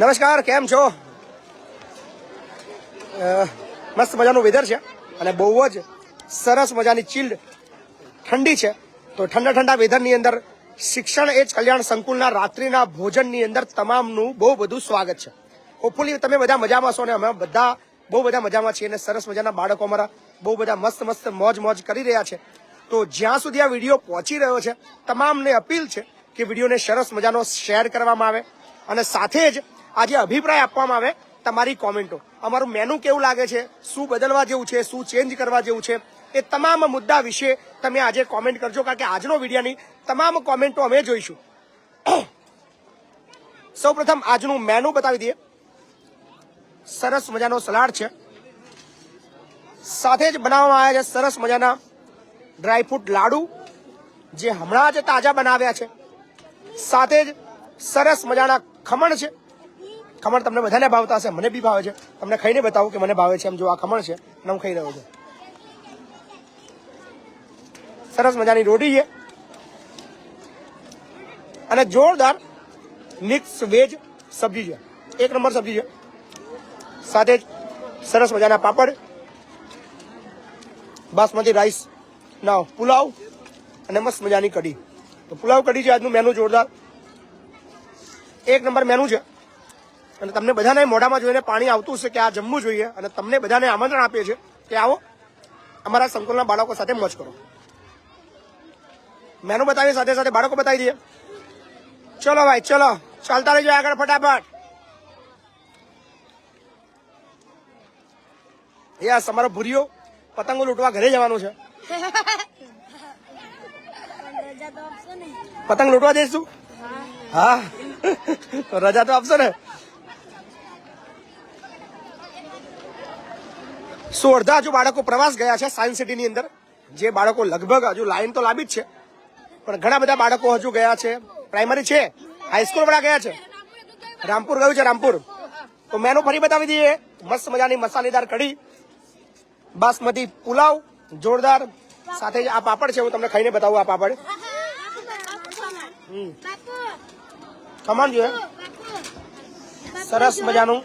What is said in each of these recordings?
નમસ્કાર, કેમ છો? મસ્ત મજાનું વેધર છે અને બહુ જ સરસ મજાની ચીલ્ડ ઠંડી છે. તો ઠંડા ઠંડા વેધરની અંદર શિક્ષણ એ જ કલ્યાણ સંકુલના રાત્રિના ભોજનની અંદર તમામનું બહુ બધું સ્વાગત છે. હોપફુલી તમે બધા મજામાં છો ને અમે બધા બહુ બધા મજામાં છીએ અને સરસ મજાના બાળકો અમારા બહુ બધા મસ્ત મસ્ત મોજ મોજ કરી રહ્યા છે. તો જ્યાં સુધી આ વીડિયો પહોંચી રહ્યો છે, તમામને અપીલ છે કે વિડીયોને સરસ મજાનો શેર કરવામાં આવે અને સાથે જ આજે અભિપ્રાય આપવામાં આવે તમારી કોમેન્ટો. અમારું મેનુ કેવું લાગે છે? શું બદલવા જેવું છે? શું ચેન્જ કરવા જેવું છે? એ તમામ મુદ્દા વિશે તમે આજે કોમેન્ટ કરજો, કારણ કે આજનો વિડીયોની તમામ કોમેન્ટો અમે જોઈશું. સૌપ્રથમ આજનું મેનુ બતાવી દઈએ. સરસ મજાનો સલાડ છે. સાથે જ બનાવવામાં આવ્યા છે સરસ મજાના ડ્રાયફ્રૂટ લાડુ, જે હમણાં જ તાજા બનાવ્યા છે. સાથે જ સરસ મજાના ખમણ છે. ખમણ તમને બધાને ભાવતા હશે, મને બી ભાવે છે. તમને ખાઈને બતાવું કે મને ભાવે છે એમ જો આ ખમણ છે, અને હું ખાઈ રહ્યો છું. સરસ મજાની રોટી છે. અને જોરદાર મિક્સ વેજ સબ્જી છે. એક નંબર સબ્જી છે. સાથે જ સરસ મજાના પાપડ, બાસમતી રાઈસ ના પુલાવ, અને મસ્ત મજાની કઢી. તો પુલાવ કઢી છે આજનું મેનુ જોરદાર. એક નંબર મેનુ છે. અને તમને બધાને મોઢામાં જોઈને પાણી આવતું હશે કે આ જમવું જોઈએ અને તમને બધાને આમંત્રણ આપીએ છીએ કે આવો અમારા સંકુલના બાળકો સાથે મોજ કરો. મેનુ બતાવીએ સાથે સાથે બાળકો બતાવી દઈએ. ચલો ભાઈ ચલો. ચાલતા રહીજો આગળ ફટાફટ. યસ અમારો ભૂરિયો પતંગો લૂંટવા ઘરે જવાનું છે. પતંગ લૂંટવા જઈશું? હા. રજા તો આપશો ને? શું અડધા હજુ બાળકો પ્રવાસ ગયા છે સાયન્સ સિટીની અંદર. જે બાળકો લગભગ હજુ લાઈન તો લાંબી જ છે. પણ ઘણા બધા બાળકો હજુ ગયા છે. પ્રાઇમરી છે. હાઈસ્કૂલ વાળા ગયા છે. રામપુર ગયું છે, રામપુર. તો મેનુ ફરી બતાવી દઈએ. મસ્ત મજાની મસાલેદાર કઢી, બાસમતી પુલાવ, જોરદાર. સાથે આ પાપડ છે, હું તમને ખાઈને બતાવું આ પાપડ. ખમણ જોઈએ. સરસ મજાનું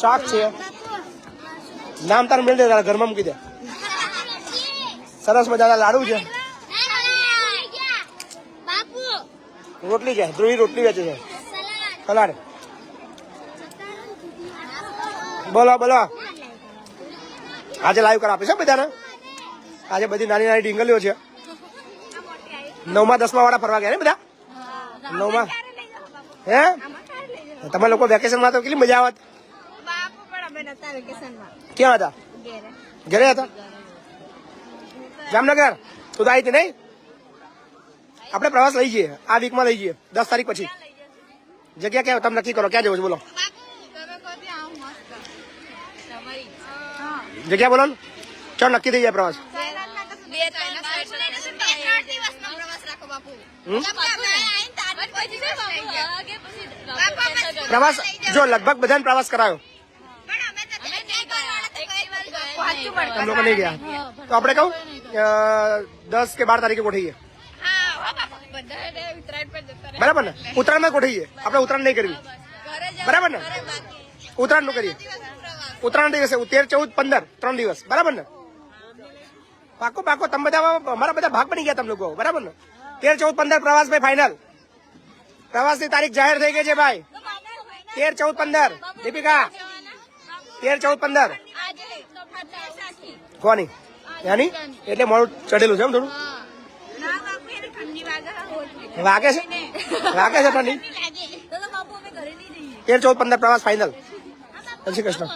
શાક છે. નામ તાર મેળ દે તારા ઘરમાં મૂકી દે. સરસ મજાના લાડુ છે. રોટલી છે ધ્રુવી રોટલી વેચે છે. સલાડ. બોલો બોલો. આજે લાઈવ કર આપીશ હો બધાને? આજે બધી નાની નાની ડીંગલીઓ છે. નવમા દસમા વાળા ફરવા ગયા ને બધા? નવમા. હે? તમે લોકો વેકેશનમાં તો કેટલી મજા આવત બાપુ પણ અમે નતા વેકેશનમાં ક્યાં હતા ઘેરે ઘરે હતા જામનગર તું તો આવી હતી નહીં આપણે પ્રવાસ લઈ જઈએ આ વીકમાં લઈ જઈએ દસ તારીખ પછી જગ્યા ક્યાં તમે નક્કી કરો ક્યાં જવું છે બોલો બાપુ તમે કહો ત્યાં આવું મસ્ત તમારી હા જગ્યા બોલો ને ચાલો નક્કી થઈ જાય પ્રવાસ બે ત્રણ દિવસનો પ્રવાસ રાખો બાપુ હમ? બાપુ પ્રવાસ જો લગભગ બધાને પ્રવાસ કરાયો તમે લોકો નહીં ગયા તો આપણે કહું અ, દસ કે બાર તારીખે ગોઠવીએ બરાબર ને ઉત્તરાયણમાં ગોઠવીએ આપણે ઉત્તરાયણ નહીં કરવી બરાબર ને ઉત્તરાયણનું કરીએ ઉત્તરાયણ દિવસે તેર ચૌદ પંદર ત્રણ દિવસ બરાબર ને પાકો પાકો તમે બધા અમારા બધા ભાગ બની ગયા તમે લોકો બરાબર ને તેર ચૌદ પંદર પ્રવાસ ભાઈ ફાઇનલ પ્રવાસની તારીખ જાહેર થઈ ગઈ છે ભાઈ તેર ચૌદ પંદર દીપિકા તેર ચૌદ પંદર કોની યાની? એટલે મોડું ચડેલું છે એમ થોડું? વાગે છે? વાગે છે ઠંડી? તેર ચૌદ પંદર પ્રવાસ ફાઇનલ શ્રી કૃષ્ણ.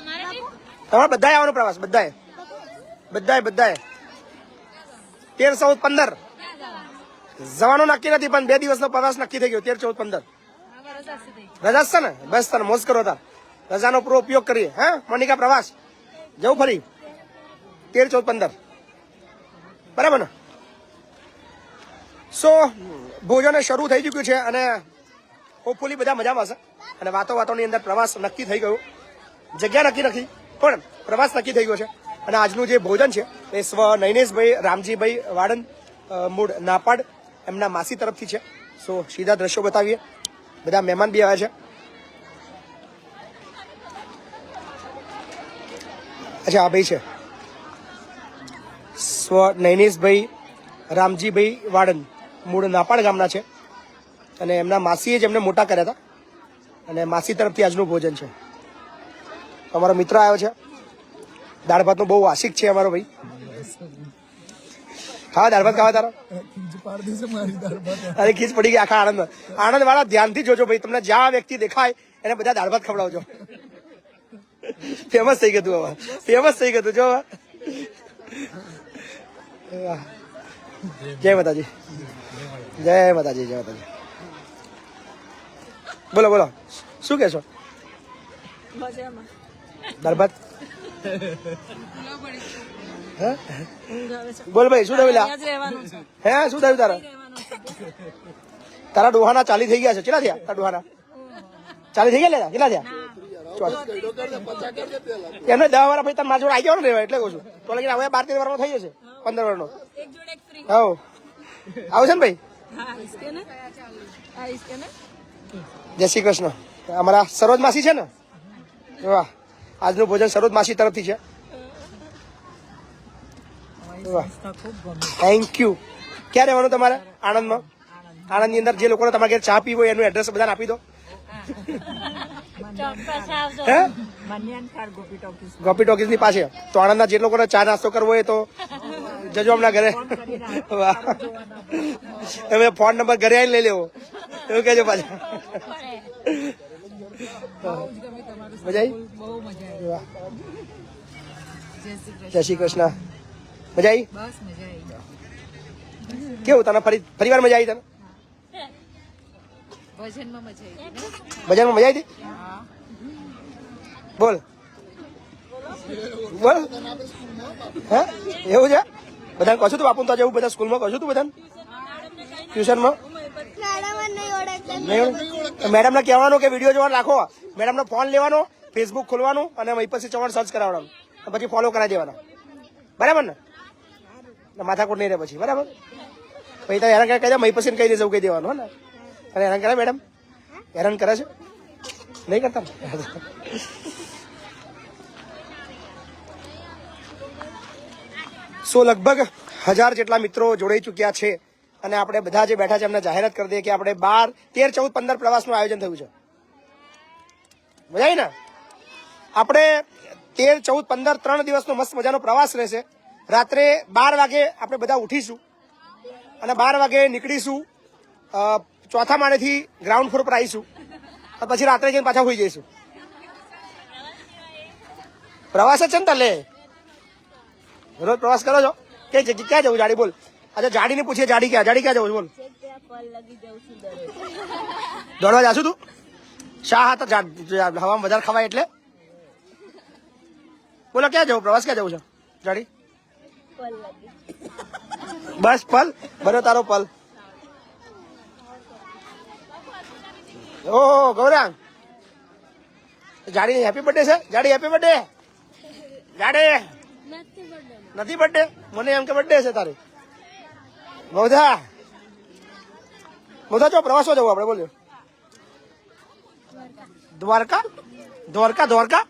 તમારે બધાએ આવવાનો પ્રવાસ, બધાએ? બધાએ બધાએ? તેર ચૌદ પંદર. જવાનું નક્કી નથી, પણ બે દિવસનો પ્રવાસ નક્કી થઈ ગયો, તેર ચૌદ પંદર. રજા છે ને? બસ તને મોજ કરો તાર. રજાનો પૂરો ઉપયોગ કરીએ, હા? મોનિકા પ્રવાસ. જવું ફરી. તેર, ચૌદ, પંદર. બરાબર ને? સો ભોજન શરૂ થઈ ચૂક્યું છે અને હોપફુલી બધા મજામાં હશે. અને વાતો વાતોની અંદર પ્રવાસ નક્કી થઈ ગયો. જગ્યા નક્કી નથી, પણ પ્રવાસ નક્કી થઈ ગયો છે. અને આજનું જે ભોજન છે એ સ્વ નૈનેશભાઈ, રામજીભાઈ વાડન મૂળ નાપાડ એમના માસી તરફથી છે. સો સીધા દ્રશ્યો બતાવીએ. બધા મહેમાન બી આવ્યા છે. અચ્છા, આ ભાઈ છે. સ્વ નૈનેશભાઈ રામજીભાઈ વાડન. મૂળ નાપાડ ગામના છે. અને એમના માસીએ જ એમને મોટા કર્યા હતા. અને માસી તરફથી આજનું ભોજન છે. અમારો મિત્ર આવ્યો છે. દાળ ભાતનો બહુ આશિક છે અમારો ભાઈ. હા, દાળ ભાત ખાવા તારો? અરે, ખીચ પડી ગઈ, આખા આણંદ. આણંદ વાળા ધ્યાનથી જોજો ભાઈ, તમને જ્યાં વ્યક્તિ દેખાય, એને બધા દાળ ભાત ખવડાવજો. ફેમસ થઈ ગયું હવે ફેમસ થઈ ગયું જો. જય માતાજી. જય માતાજી જય માતાજી. બોલો બોલો. શું કહેશો? દરબાર? બોલ ભાઈ શું થયું હે શું થયું તારા? તારા ડોહાના ચાલી થઈ ગયા છે. કેટલા થયા? તારા ડોહાના? ચાલી થઈ ગયા કેટલા થયા. એમને દસ વાર પછી તમે મારા જોડે આવી જાવ ને રહેવા એટલે કહું છું. તો લગીને હવે બાર તેર વારનો થઈ જશે પંદર વારનો. હા આવશે ને ભાઈ? જય શ્રી કૃષ્ણ. અમારા સરોજ માસી છે ને? વાહ. આજનું ભોજન સરોજ માસી તરફથી છે. વાહ. થેન્ક યુ ક્યાં રહેવાનું તમારે? આણંદમાં? આણંદની અંદર જે લોકોને તમારે ઘેર ચા પીવો હોય એનું એડ્રેસ બધાને આપી દો. હે? ગોપી ટોકીસ. ની પાસે તો આણંદના જે લોકોને ચા નાસ્તો કરવો હોય તો જજો હમણાં ઘરે. વાહ. તમે ફોન નંબર ઘરે આવીને લઈ લેવો. એવું કહેજો પાછા. મજા આવી વાહ. જય શ્રી કૃષ્ણ. મજા મજા આવી કેવું તને ફરી ફરી વાર મજા આવી તને? ભજનમાં મજા આવી બજારમાં મજા આવી હતી? બોલ. બોલ. હે? એવું છે? બધાને કહો છું તું બાપુ તો જવું બધા સ્કૂલમાં કહું છું તું બધાને? ટ્યુશનમાં? મેડમને કહેવાનું કે વીડિયો જોવાનું રાખો. મેડમનો ફોન લેવાનો ફેસબુક ખોલવાનું અને વहीं પછી ચવાણ સર્ચ કરાવવાનું. પછી ફોલો કરાવી દેવાના. બરાબર ને? ને માથાકૂટ નહીં રહે પછી. બરાબર? પછી તારે હેરાન કહી દે મહી પછી કહી દે જવું કહી દેવાનું હો ને? અને હેરાન કરે મેડમ. હેરાન કરે છે. નહીં કરતા? સો લગભગ હજાર જેટલા મિત્રો જોડાઈ ચૂક્યા છે અને આપણે બધા જે બેઠા છે એમને જાહેરાત કરી દઈએ કે આપણે બાર, તેર, ચૌદ, પંદર પ્રવાસનું આયોજન થયું છે. મજા આવી ને? આપણે તેર, ચૌદ, પંદર, ત્રણ દિવસનો મસ્ત મજાનો પ્રવાસ રહેશે. રાત્રે બાર વાગે આપણે બધા ઉઠીશું અને બાર વાગે નીકળીશું. ચોથા માળેથી ગ્રાઉન્ડ ફ્લોર પર આવીશું. પછી રાત્રે જઈને પાછા હોઈ જઈશું. પ્રવાસ છે ને તલે? રોજ પ્રવાસ કરો છો? કે જગ્યા ક્યાં જવું? જાડી બોલ. અચ્છા જાડીને પૂછીએ, જાડી ક્યાં? જાડી ક્યાં જવું બોલ. દોડવા જાશું તું? શા હા તો હવામાં વધારે ખવાય એટલે? બોલો, ક્યાં જવું? પ્રવાસ ક્યાં જવું છે? જાડી? બસ, પલ. બનો તારો પલ. ઓહો ગૌરાંગ જાડી હેપી બર્થડે છે જાડી હેપી બર્થડે જાડે નથી બર્થડે મને એમ કે બર્થડે છે તારી મોધા મોધા ચો પ્રવાસો જવું આપણે બોલ્યો દ્વારકા દ્વારકા દ્વારકા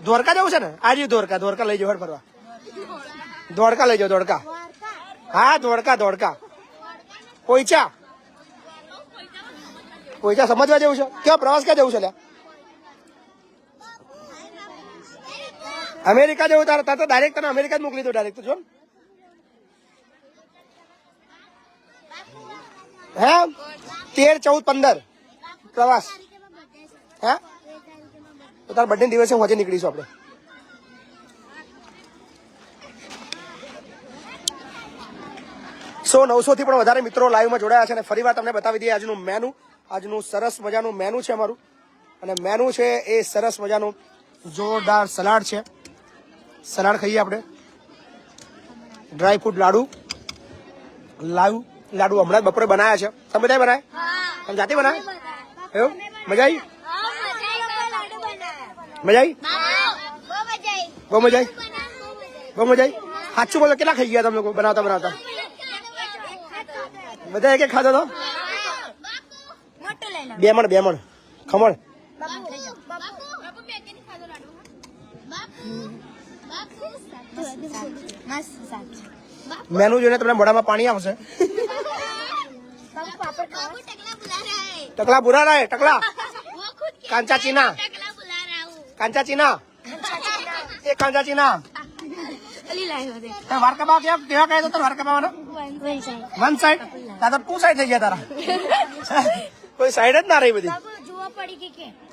દ્વારકા જવું છે ને આજે દ્વારકા દ્વારકા લઈ જાવ હેડ ફરવા દ્વારકા લઈ જાઓ દ્વારકા હા દ્વારકા દ્વારકા પોઈચા ક્યાં સમજવા જેવું છે? ક્યાં પ્રવાસ ક્યાં જવું છે લ્યા? અમેરિકા જવું તારે તારે ડાયરેક્ટ તને અમેરિકા જ મોકલી દો ડાયરેક્ટ જો. હે? તેર, ચૌદ, પંદર. પ્રવાસ. હે? તો તારા બર્થડે દિવસે હજી નીકળીશું આપણે. સો નવસો થી પણ વધારે મિત્રો લાઈવમાં જોડાયા છે અને ફરીવાર તમને બતાવી દઈએ આજનું મેનુ આજનું સરસ મજાનું મેનુ છે અમારું. અને મેનુ છે એ સરસ મજાનું જોરદાર સલાડ છે. સલાડ ખાઈએ આપણે. ડ્રાય ફ્રૂટ લાડુ. લાડુ લાડુ હમણાં જ બપોરે બનાવ્યા છે. તમે બધા બનાય? તમે જાતે બનાય? એવું? મજા આવી મજા આવી બહુ મજા આવી બહુ મજા આવી સાચું બોલો કેટલા ખાઈ ગયા તમે લોકો? બનાવતા બનાવતા? બધા એક એક ખાધો તો? બેમણ બેમણ. ખમણ. મેનું જોઈને તમને મોઢામાં પાણી આવશે. ટકલા બુરા રહે ટકલા. કાંચા ચીના. કાંચા ચીના. એ કાંચા ચીના. વારકાબા કેમ કેવા કહે તો વારકાબાવાનો વન સાઈડ તાર તો ટુ સાઈડ થઈ ગયા તારા. કોઈ સાઈડ જ ના રહી બધી.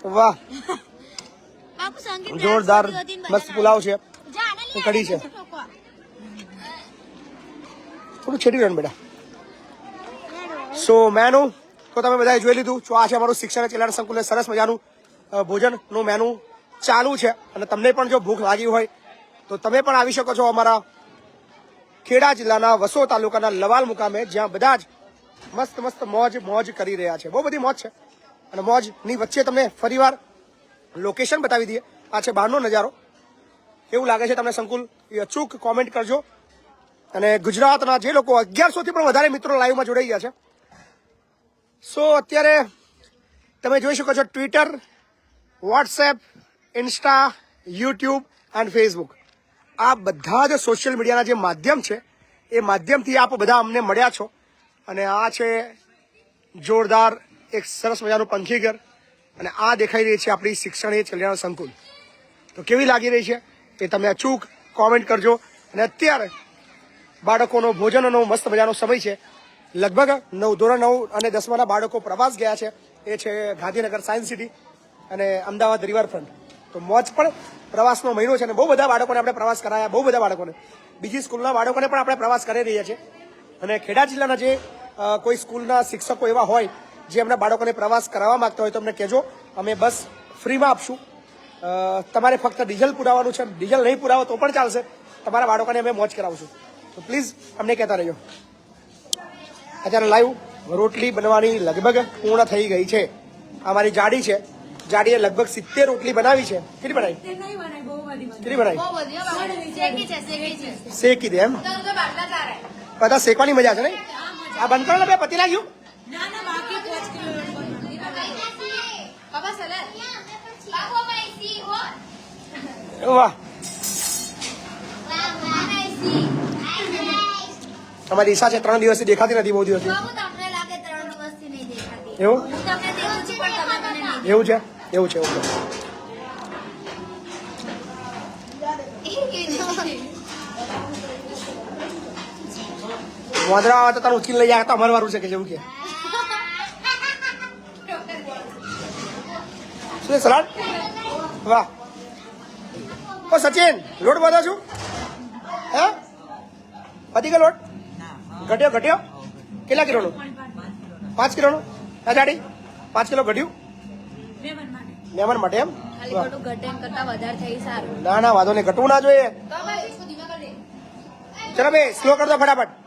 વાહ. જોરદાર મસ્ત પુલાવ છે. કઢી છે. થોડું છેટી રહ્યું બેટા. સો મેનુ તો તમે બધાએ જોઈ લીધું. છો આ છે અમારું શિક્ષણ કલ્યાણ સંકુલ સરસ મજાનું ભોજનનું મેનુ ચાલુ છે. અને તમને પણ જો ભૂખ લાગી હોય તો તમે પણ આવી શકો છો અમારા ખેડા જિલ્લાના વસો તાલુકાના લવાલ મુકામે જ્યાં બધા જ મસ્ત મસ્ત મોજ મોજ કરી રહ્યા છે. બહુ બધી મોજ છે. અને મોજની વચ્ચે તમને ફરીવાર લોકેશન બતાવી દઈએ. આ છે બહારનો નજારો. કેવું લાગે છે તમને સંકુલ? એ અચૂક કોમેન્ટ કરજો. અને ગુજરાતના જે લોકો અગિયારસો થી પણ વધારે મિત્રો લાઈવમાં જોડાઈ ગયા છે. સો અત્યારે તમે જોઈ શકો છો Twitter WhatsApp Insta YouTube and Facebook આ બધા જ સોશિયલ મીડિયાના જે માધ્યમ છે, એ માધ્યમથી આપ બધા અમને મળ્યા છો. અને આ છે જોરદાર એક સરસ મજાનું પંખીઘર અને આ દેખાઈ રહી છે આપણી શિક્ષણ એ કલ્યાણ સંકુલ. તો કેવી લાગી રહી છે? એ તમે અચૂક કોમેન્ટ કરજો. અને અત્યારે બાળકોનો, ભોજનનો મસ્ત મજાનો સમય છે. લગભગ નવ ધોરણ નવ અને દસમાના બાળકો પ્રવાસ ગયા છે. એ છે ગાંધીનગર સાયન્સ સિટી અને અમદાવાદ રિવરફ્રન્ટ. તો મોજ પણ પ્રવાસનો મહિનો છે અને બહુ બધા બાળકોને આપણે પ્રવાસ કરાયા, બહુ બધા બાળકોને. બીજી સ્કૂલના બાળકોને પણ આપણે પ્રવાસ કરી રહ્યા છે અને ખેડા જિલ્લાના જે કોઈ સ્કૂલના શિક્ષકો એવા હોય જે એમના બાળકોને પ્રવાસ કરાવવા માંગતા હોય તો અમને કહેજો. અમે બસ ફ્રીમાં આપશું. તમારે ફક્ત ડીઝલ પુરાવાનું છે. ડીઝલ નહીં પુરાવો તો પણ ચાલશે. તમારા બાળકોને અમે મોજ કરાવશું. તો પ્લીઝ અમને કહેતા રહેજો. અત્યારે લાઈવ રોટલી બનવાની લગભગ પૂર્ણ થઈ ગઈ છે. આ મારી જાડી છે. જાડીએ લગભગ સિત્તેર રોટલી બનાવી છે. કેટલી બનાવી? કેટલી બનાવી શેકી દે એમ? બધા શેકવાની મજા છે ને આ બંધ કરો ને બે પતિ લાગ્યું વાહ. તમારી ઈચ્છા છે ત્રણ દિવસથી દેખાતી નથી બહુ દિવસથી. એવું? એવું છે એવું છે? એવું છે વાંદરા આવે તો તારું ઉચકી લઈ જાય તો અમારે વારું છે કે જેવું કે. શું સલાડ? વાહ. ઓ સચિન લોટ બધો છું. હે? વધી ગયો લોટ? ઘટ્યો ઘટ્યો? કેટલા કિલોનો? પાંચ કિલોનો? આ જાડી? પાંચ કિલો ઘટ્યું? મહેમાન માટે એમ? ના ના વાંધો નહીં ઘટવું ના જોઈએ. ચલો બે સ્લો કરતો ફટાફટ.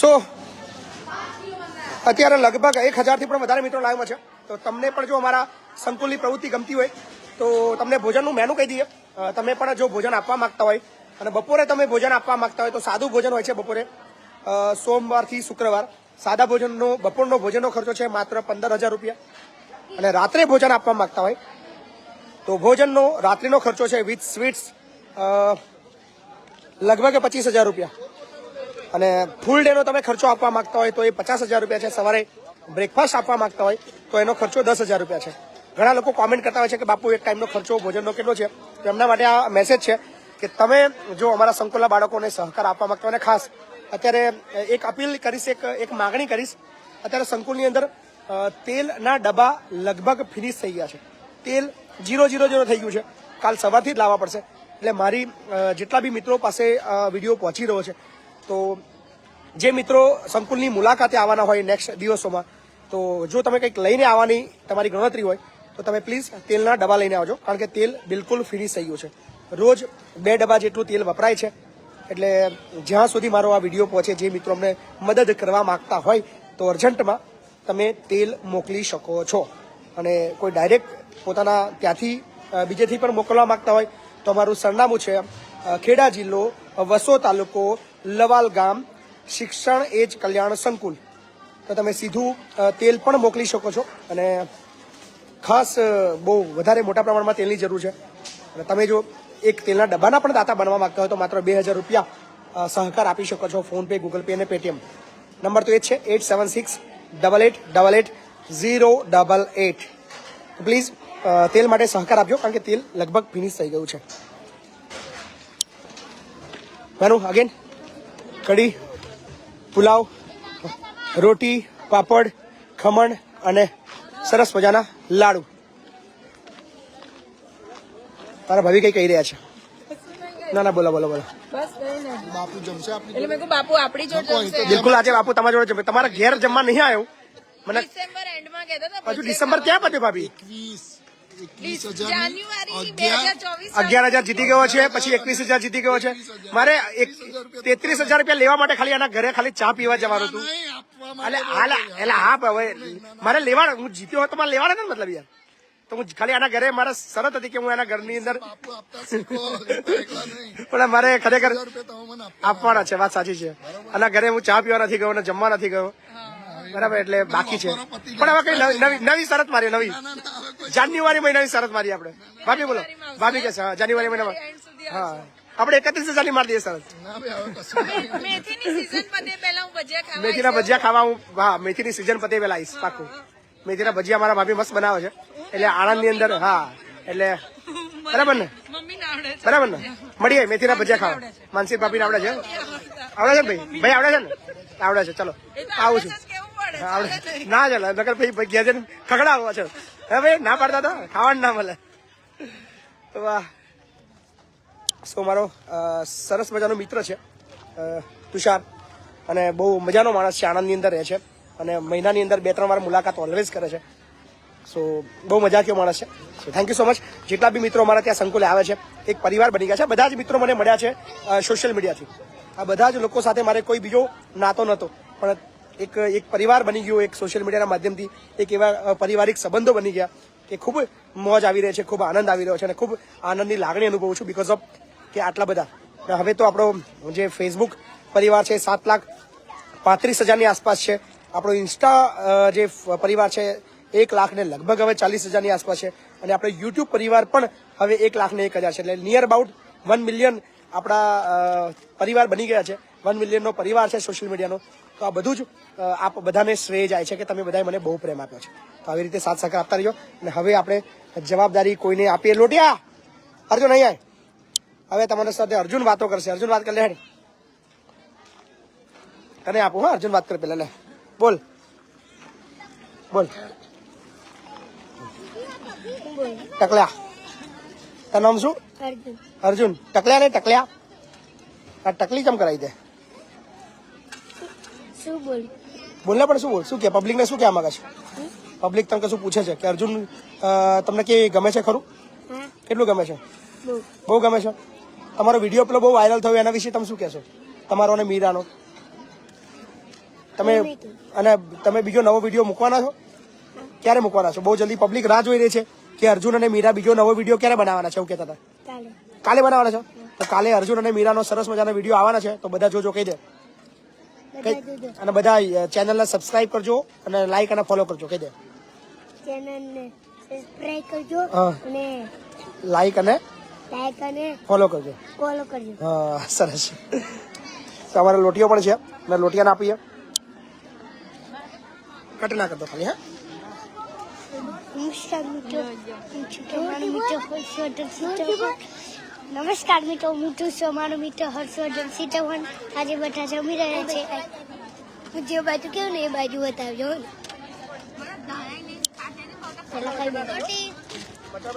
સો. અત્યારે લગભગ એક હજારથી પણ વધારે મિત્રો લાઈવમાં છે. તો તમને પણ જો અમારા સંકુલની પ્રવૃત્તિ ગમતી હોય, તો તમને ભોજનનું મેનુ કહી દઈએ. તમે પણ જો ભોજન આપવા માંગતા હોય, અને બપોરે તમે ભોજન આપવા માંગતા હોય, તો સાદું ભોજન હોય છે બપોરે. સોમવારથી શુક્રવાર. સાદા ભોજનનો, બપોરનો ભોજનનો ખર્ચો છે માત્ર પંદર હજાર રૂપિયા. અને રાત્રે ભોજન આપવા માંગતા હોય, તો ભોજનનો રાત્રિનો ખર્ચો છે વિથ સ્વીટ્સ લગભગ પચીસ હજાર રૂપિયા. અને ફૂલ ડેનો તમે ખર્ચો આપવા માંગતા હોય તો એ પચાસ હજાર રૂપિયા છે. સવારે બ્રેકફાસ્ટ આપવા માંગતા હોય તો એનો ખર્ચો દસ હજાર રૂપિયા છે. ઘણા લોકો કોમેન્ટ કરતા હોય છે કે, બાપુ, એક ટાઈમનો ખર્ચો ભોજનનો કેટલો છે? તો એમના માટે આ મેસેજ છે કે, તમે જો અમારા સંકુલના બાળકોને સહકાર આપવા માંગતા હોય ખાસ અત્યારે એક અપીલ કરીશ, એક એક માગણી કરીશ. અત્યારે સંકુલની અંદર તેલના ડબ્બા લગભગ ફિનિશ થઈ ગયા છે. તેલ જીરો જીરો જીરો થઈ ગયું છે. કાલ સવારથી જ લાવવા પડશે. એટલે મારી જેટલા બી મિત્રો પાસે વીડિયો પહોંચી રહ્યો છે તો જે મિત્રો સંકુલની મુલાકાતે આવવાના હોય નેક્સ્ટ દિવસોમાં, તો જો તમે કંઈક લઈને આવવાની તમારી ગણતરી હોય, તો તમે પ્લીઝ તેલના ડબ્બા લઈને આવજો, કારણ કે તેલ બિલકુલ ફિનિશ થઈ ગયું છે. રોજ બે ડબ્બા જેટલું તેલ વપરાય છે, એટલે જ્યાં સુધી મારો આ વીડિયો પહોંચે, જે મિત્રો અમને મદદ કરવા માગતા હોય, તો અર્જન્ટમાં તમે તેલ મોકલી શકો છો. અને કોઈ ડાયરેક્ટ પોતાના ત્યાંથી બીજેથી પણ મોકલવા માગતા હોય, તો અમારું સરનામું છે ખેડા જિલ્લો વસો તાલુકો, લવાલ ગામ, શિક્ષણ એજ કલ્યાણ સંકુલ. તો તમે સીધું તેલ પણ મોકલી શકો છો અને ખાસ બહુ વધારે મોટા પ્રમાણમાં તેલની જરૂર છે. અને તમે જો એક તેલના ડબ્બાના પણ દાતા બનવા માંગતા હોય તો માત્ર બે હજાર રૂપિયા સહકાર આપી શકો છો ફોનપે ગૂગલ પે અને પેટીએમ. નંબર તો એ છે, eight seven six double eight double eight zero double eight. Please તેલ માટે સહકાર આપજો, કારણ કે તેલ લગભગ ફિનિશ થઈ ગયું છે. માનું અગેન કઢી પુલાવ રોટી પાપડ ખમણ અને સરસ મજાના લાડુ તારા ભાભી કઈ કહી રહ્યા છે ના ના બોલો બોલો બોલો બિલકુલ આજે બાપુ તમારા જોડે જમશે. તમારા ઘેર જમવા નહીં આવ્યો. મને ડિસેમ્બર એન્ડમાં હજુ ડિસેમ્બર ક્યાં પતે ભાભી? 21 અગિયાર હજાર જીતી ગયો છે પછી એકવીસ હજાર જીતી ગયો છે. મારે એક તેત્રીસ હજાર રૂપિયા લેવા માટે ખાલી આના ઘરે ખાલી ચા પીવા જવાનું હતું. એટલે હાલ એટલે હા હવે મારે લેવાના હું જીત્યો હોય તો મારે લેવાના ને મતલબ યાર. તો હું ખાલી આના ઘરે મારે શરત હતી કે હું એના ઘરની અંદર પણ મારે ખરેખર આપવાના છે વાત સાચી છે. આના ઘરે હું ચા પીવા નથી ગયો અને જમવા નથી ગયો. બરાબર એટલે બાકી છે. પણ હવે કઈ નવી- નવી નવી શરત મારી નવી. જાન્યુઆરી મહિનાની શરત મારી આપણે. ભાભી બોલો. ભાભી કે હા, જાન્યુઆરી મહિનામાં હા. આપણે એકત્રીસ હજારની મારી દઈએ નહીં. મેથીની સીઝન પતે પહેલા હું ભજીયા ખાવા મેથીના ભજીયા ખાવા હું હા મેથીની સિઝન પતે પેલા આવીશ પાકું મેથીના ભજીયા મારા ભાભી મસ્ત બનાવે છે. એટલે આણંદની અંદર હા એટલે બરાબર ને? મમ્મી ના આવડે છે. બરાબર ને? મળીએ મેથીના ભજીયા ખાવા. માનસી ભાભીને આવડે છે? આવડે છે. ને ભાઈ? ભાઈ આવડે છે ને? આવડે છે ચલો. આવું છું. આવડે. ના ચાલે નકર ભાઈ ઘેર ખગડા હોવા છે હે ભાઈ ના પાડતા હતા ખાવાનું ના મળે. વાહ. સો મારો સરસ મજાનો મિત્ર છે તુષાર. અને બહુ મજાનો માણસ છે આણંદની અંદર રહે છે. અને મહિનાની અંદર બે ત્રણ વાર મુલાકાત ઓલવેઝ કરે છે. સો બહુ મજાકીય માણસ છે. So thank you so much જેટલા બી મિત્રો અમારા ત્યાં સંકુલે આવે છે એક પરિવાર બની ગયા છે. બધા જ મિત્રો મને મળ્યા છે સોશિયલ મીડિયાથી આ બધા જ લોકો સાથે મારે કોઈ બીજો નાતો નહોતો પણ એક એક પરિવાર બની ગયો, એક સોશિયલ મીડિયાના માધ્યમથી, એક એવા પરિવારિક સંબંધો બની ગયા કે ખૂબ મોજ આવી રહી છે, ખૂબ આનંદ આવી રહ્યો છે અને ખૂબ આનંદની લાગણી અનુભવું છું બિકોઝ ઓફ કે આટલા બધા. હવે તો આપણો જે ફેસબુક પરિવાર છે, સાત લાખ પાંત્રીસ હજારની આસપાસ છે. આપણો ઇન્સ્ટા જે પરિવાર છે, એક લાખ ને લગભગ હવે ચાલીસ હજારની આસપાસ છે. અને આપણો યુટ્યુબ પરિવાર પણ હવે એક લાખ ને એક હજાર છે. એટલે નિયર અબાઉટ વન મિલિયન આપણા પરિવાર બની ગયા છે. વન મિલિયનનો પરિવાર છે સોશિયલ મીડિયાનો તો આ બધું જ આપ બધાને શ્રેય જાય છે કે તમે બધાએ મને બહુ પ્રેમ આપ્યો છે. તો આવી રીતે સાથ સહકાર આપતા રહ્યો અને હવે આપણે જવાબદારી કોઈને આપીએ. લોટિયા! અર્જુન અહીં આય. હવે તમારા સાથે અર્જુન વાતો કરશે. અર્જુન વાત કરી લે હેડ. તને આપું હા અર્જુન વાત કરે પેલા લે. બોલ. બોલ. ટકલ્યા તારું નામ શું? અર્જુન. અર્જુન. ટકલ્યા ને ટકલ્યા આ ટકલી કેમ કરાવી દે? શું બોલ? બોલ ને પણ શું બોલ? શું કે? પબ્લિક ને શું કહેવા માંગે છે? પબ્લિક તમને કશું પૂછે છે? કે અર્જુન તમને કે ગમે છે ખરું? કેટલું ગમે છે? બહુ. ગમે છે? તમારો વીડિયો પેલો બહુ વાયરલ થયો એના વિશે તમે શું કહેશો? તમારો અને મીરાનો. તમે અને તમે બીજો નવો વીડિયો મૂકવાના છો? ક્યારે મૂકવાના છો? બહુ જલ્દી પબ્લિક રાહ જોઈ રહી છે કે અર્જુન અને મીરા બીજો નવો વીડિયો ક્યારે બનાવવાના છે એવું કહેતા હતા. કાલે બનાવવાના છો? તો કાલે અર્જુન અને મીરાનો સરસ મજાનો વીડિયો આવવાના છે તો બધા જોજો કહી દે. અને બધા ચેનલને સબસ્ક્રાઇબ કરજો અને લાઈક અને ફોલો કરજો કહી દે. ચેનલને સબસ્ક્રાઇબ કરજો અને લાઈક અને લાઈક અને ફોલો કરજો. ફોલો કરજો. હા સરસ. તો અમારે લોટીઓ પણ છે. અને લોટિયાને આપીએ. કટ ના કરતો ખાલી હા? છું તમારો મિત્ર હર્ષવર્ધન સિંહ નમસ્કાર મિત્રો હું છું તમારો મિત્ર હર્ષવર્ધન ચૌહાણ આજે બધા જમી રહ્યા છે. હું જે બાજુ કેવું ને એ બાજુ બતાવજો. હો ને. પેલા કઈ બાજુ બચા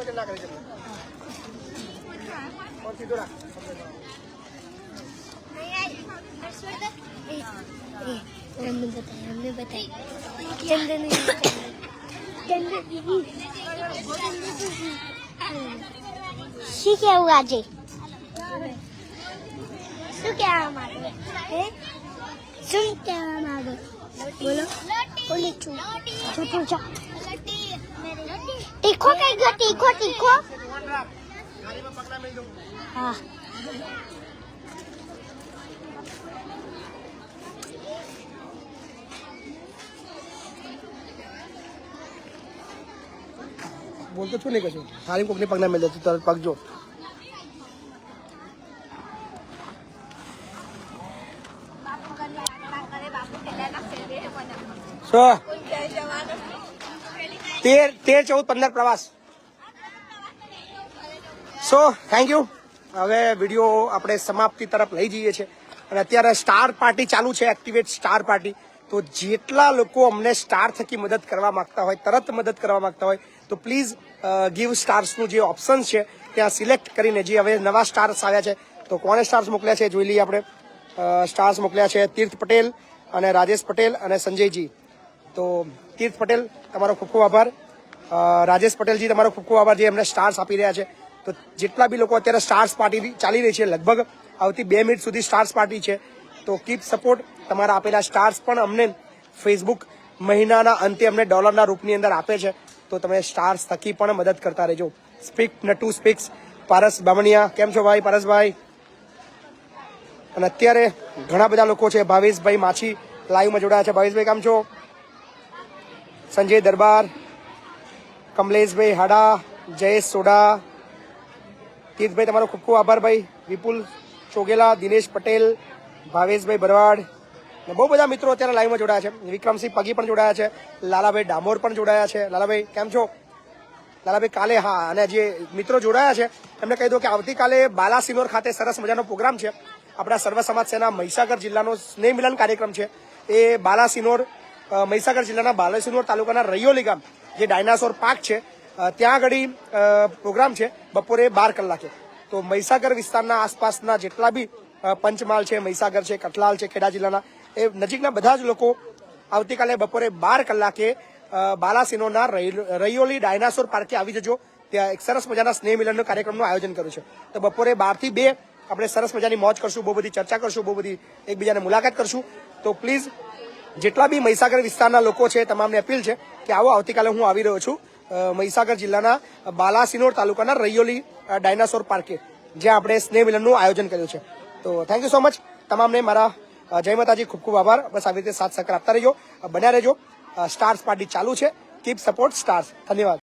શું કેવું આજે? શું કહેવા માંગો? હે? શું કહેવા માંગો? બોલો. બોલી છું. છૂટું છો તીખો કઈ ગયો તીખો તીખો હા. બોલતો છું નહીં કશું? હારી કોકની પગના મેળ તું તરત પગ જો. સો. તેર તેર ચૌદ પંદર પ્રવાસ. સો થેન્ક યુ હવે વીડિયો આપણે સમાપ્તિ તરફ લઈ જઈએ છીએ. અને અત્યારે સ્ટાર પાર્ટી ચાલુ છે એક્ટિવેટ સ્ટાર પાર્ટી તો જેટલા લોકો અમને સ્ટાર થકી મદદ કરવા માંગતા હોય, તરત મદદ કરવા માંગતા હોય, તો પ્લીઝ ગીવ સ્ટાર્સનું જે ઓપ્શન છે, ત્યાં સિલેક્ટ કરીને જે હવે નવા સ્ટાર્સ આવ્યા છે, તો કોને સ્ટાર્સ મોકલ્યા છે જોઈ લઈએ આપણે. સ્ટાર્સ મોકલ્યા છે તીર્થ પટેલ અને રાજેશ પટેલ અને સંજયજી. તો તીર્થ પટેલ, તમારો ખૂબ ખૂબ આભાર. રાજેશ પટેલજી, તમારો ખૂબ ખૂબ આભાર જે અમને સ્ટાર્સ આપી રહ્યા છે. તો જેટલા બી લોકો અત્યારે સ્ટાર્સ પાર્ટી ચાલી રહી છે, લગભગ આવતી બે મિનિટ સુધી સ્ટાર્સ પાર્ટી છે. તો કીપ સપોર્ટ તમારા આપેલા સ્ટાર્સ પણ અમને ફેસબુક મહિનાના અંતે અમને ડોલરના રૂપની અંદર આપે છે. તો તમે સ્ટાર્સ થકી પણ મદદ કરતા રહેજો. સ્પીક નટુ સ્પીક્સ પારસ બામણિયા, કેમ છો ભાઈ? પારસભાઈ? અને અત્યારે ઘણા બધા લોકો છે. ભાવેશભાઈ માછી લાઈવમાં જોડાયા છે. ભાવેશભાઈ, કેમ છો? સંજય દરબાર, કમલેશભાઈ હાડા, જયેશ સોડા તીર્થભાઈ, તમારો ખૂબ ખૂબ આભાર ભાઈ. વિપુલ ચોગેલા, દિનેશ પટેલ ભાવેશભાઈ ભરવાડ ને બહુ બધા મિત્રો અત્યારે લાઈવમાં જોડાયા છે. વિક્રમસિંહ પગી પણ જોડાયા છે. લાલાભાઈ ડામોર પણ જોડાયા છે. લાલાભાઈ, કેમ છો? લાલાભાઈ, કાલે હા, અને જે મિત્રો જોડાયા છે, એમને કહી દો કે આવતીકાલે બાલાસિનોર ખાતે સરસ મજાનો પ્રોગ્રામ છે. આપણા સર્વ સમાજ સેના મહીસાગર જિલ્લાનો સ્નેહ મિલન કાર્યક્રમ છે. એ બાલાસિનોર મહીસાગર જિલ્લાના બાલાસિનોર તાલુકાના રૈયોલી ગામ, જે ડાયનાસોર પાર્ક છે ત્યાં આગળ પ્રોગ્રામ છે બપોરે બાર કલાકે. તો મહીસાગર વિસ્તારના આસપાસના જેટલા બી પંચમહાલ છે, મહીસાગર છે, કઠલાલ છે, ખેડા જિલ્લાના. એ નજીકના બધા જ લોકો આવતીકાલે બપોરે બાર કલાકે બાલાસિનોના રૈયોલી ડાયનાસોર પાર્કે આવી જજો. ત્યાં એક સરસ મજાના સ્નેહ મિલનનો કાર્યક્રમનું આયોજન કર્યું છે. તો બપોરે બારથી બે આપણે સરસ મજાની મોજ કરશું, બહુ બધી ચર્ચા કરશું, બહુ બધી એકબીજાને મુલાકાત કરશું. તો પ્લીઝ, જેટલા બી મહીસાગર વિસ્તારના લોકો છે, તમામને અપીલ છે કે આવો આવતીકાલે હું આવી રહ્યો છું મહીસાગર જિલ્લાના બાલાસિનોર તાલુકાના રૈયોલી ડાયનાસોર પાર્કે, જ્યાં આપણે સ્નેહ મિલનનું આયોજન કર્યું છે. તો થેન્ક યુ સો મચ તમામને મારા જય માતાજી ખૂબ ખૂબ આભાર. બસ આવી રીતે સાથ સહકાર આપતા રહેજો. બન્યા રહેજો. સ્ટાર્સ પાર્ટી ચાલુ છે. કીપ સપોર્ટ સ્ટાર્સ ધન્યવાદ.